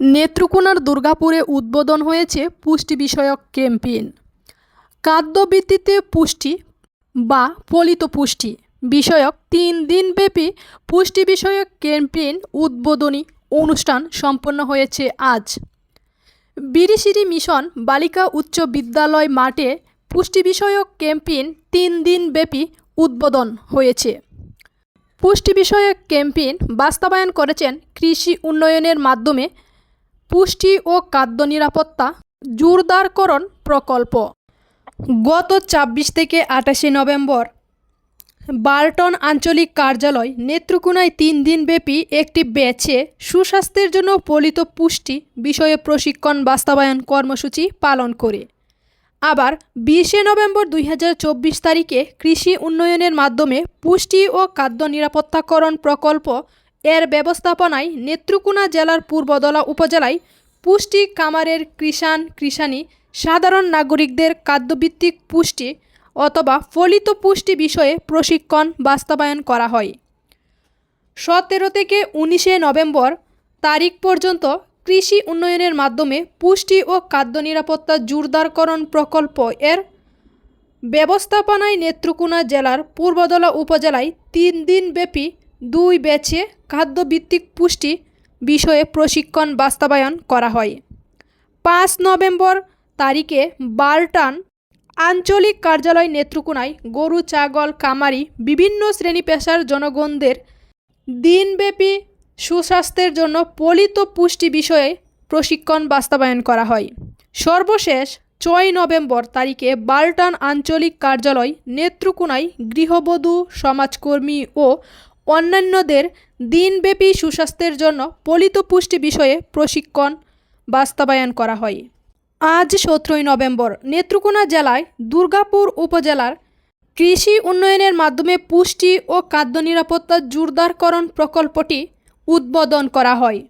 নেত্রকোনার দুর্গাপুরে উদ্বোধন হয়েছে পুষ্টি বিষয়ক ক্যাম্পেইন। খাদ্যভিত্তিতে পুষ্টি বা পলিত পুষ্টি বিষয়ক তিন দিনব্যাপী পুষ্টি বিষয়ক ক্যাম্পেইন উদ্বোধনী অনুষ্ঠান সম্পন্ন হয়েছে আজ। বিরিশিরি মিশন বালিকা উচ্চ বিদ্যালয় মাঠে পুষ্টি বিষয়ক ক্যাম্পেইন তিন দিনব্যাপী উদ্বোধন হয়েছে। পুষ্টি বিষয়ক ক্যাম্পেইন বাস্তবায়ন করেছেন কৃষি উন্নয়নের মাধ্যমে পুষ্টি ও খাদ্য নিরাপত্তা জোরদারকরণ প্রকল্প। গত ছাব্বিশ থেকে আঠাশে নভেম্বর বার্টন আঞ্চলিক কার্যালয় নেত্রকোনায় তিন দিনব্যাপী একটি ব্যাচে সুস্বাস্থ্যের জন্য ফলিত পুষ্টি বিষয়ে প্রশিক্ষণ বাস্তবায়ন কর্মসূচি পালন করে। আবার বিশে নভেম্বর দুই হাজার চব্বিশ তারিখে কৃষি উন্নয়নের মাধ্যমে পুষ্টি ও খাদ্য নিরাপত্তাকরণ প্রকল্প এর ব্যবস্থাপনায় নেত্রকোনা জেলার পূর্বদলা উপজেলায় পুষ্টি কামারের কৃষাণ কৃষাণী সাধারণ নাগরিকদের খাদ্যভিত্তিক পুষ্টি অথবা ফলিত পুষ্টি বিষয়ে প্রশিক্ষণ বাস্তবায়ন করা হয়। সতেরো থেকে উনিশে নভেম্বর তারিখ পর্যন্ত কৃষি উন্নয়নের মাধ্যমে পুষ্টি ও খাদ্য নিরাপত্তা জোরদারকরণ প্রকল্প এর ব্যবস্থাপনায় নেত্রকোনা জেলার পূর্বদলা উপজেলায় তিন দিনব্যাপী দুই ব্যাচে খাদ্যভিত্তিক পুষ্টি বিষয়ে প্রশিক্ষণ বাস্তবায়ন করা হয়। পাঁচ নভেম্বর তারিখে বারটান আঞ্চলিক কার্যালয় নেত্রকোনায় গরু, ছাগল, কামারি, বিভিন্ন শ্রেণি পেশার জনগণদের দিনব্যাপী সুস্বাস্থ্যের জন্য পলিত পুষ্টি বিষয়ে প্রশিক্ষণ বাস্তবায়ন করা হয়। সর্বশেষ ছয় নভেম্বর তারিখে বাল্টান আঞ্চলিক কার্যালয় নেত্রকোনায় গৃহবধূ, সমাজকর্মী ও অন্যান্যদের দিনব্যাপী সুস্বাস্থ্যের জন্য পলিত পুষ্টি বিষয়ে প্রশিক্ষণ বাস্তবায়ন করা হয়। আজ সতেরোই নভেম্বর, নেত্রকোনা জেলায় দুর্গাপুর উপজেলার কৃষি উন্নয়নের মাধ্যমে পুষ্টি ও খাদ্য নিরাপত্তা জোরদারকরণ প্রকল্পটি উদ্বোধন করা হয়।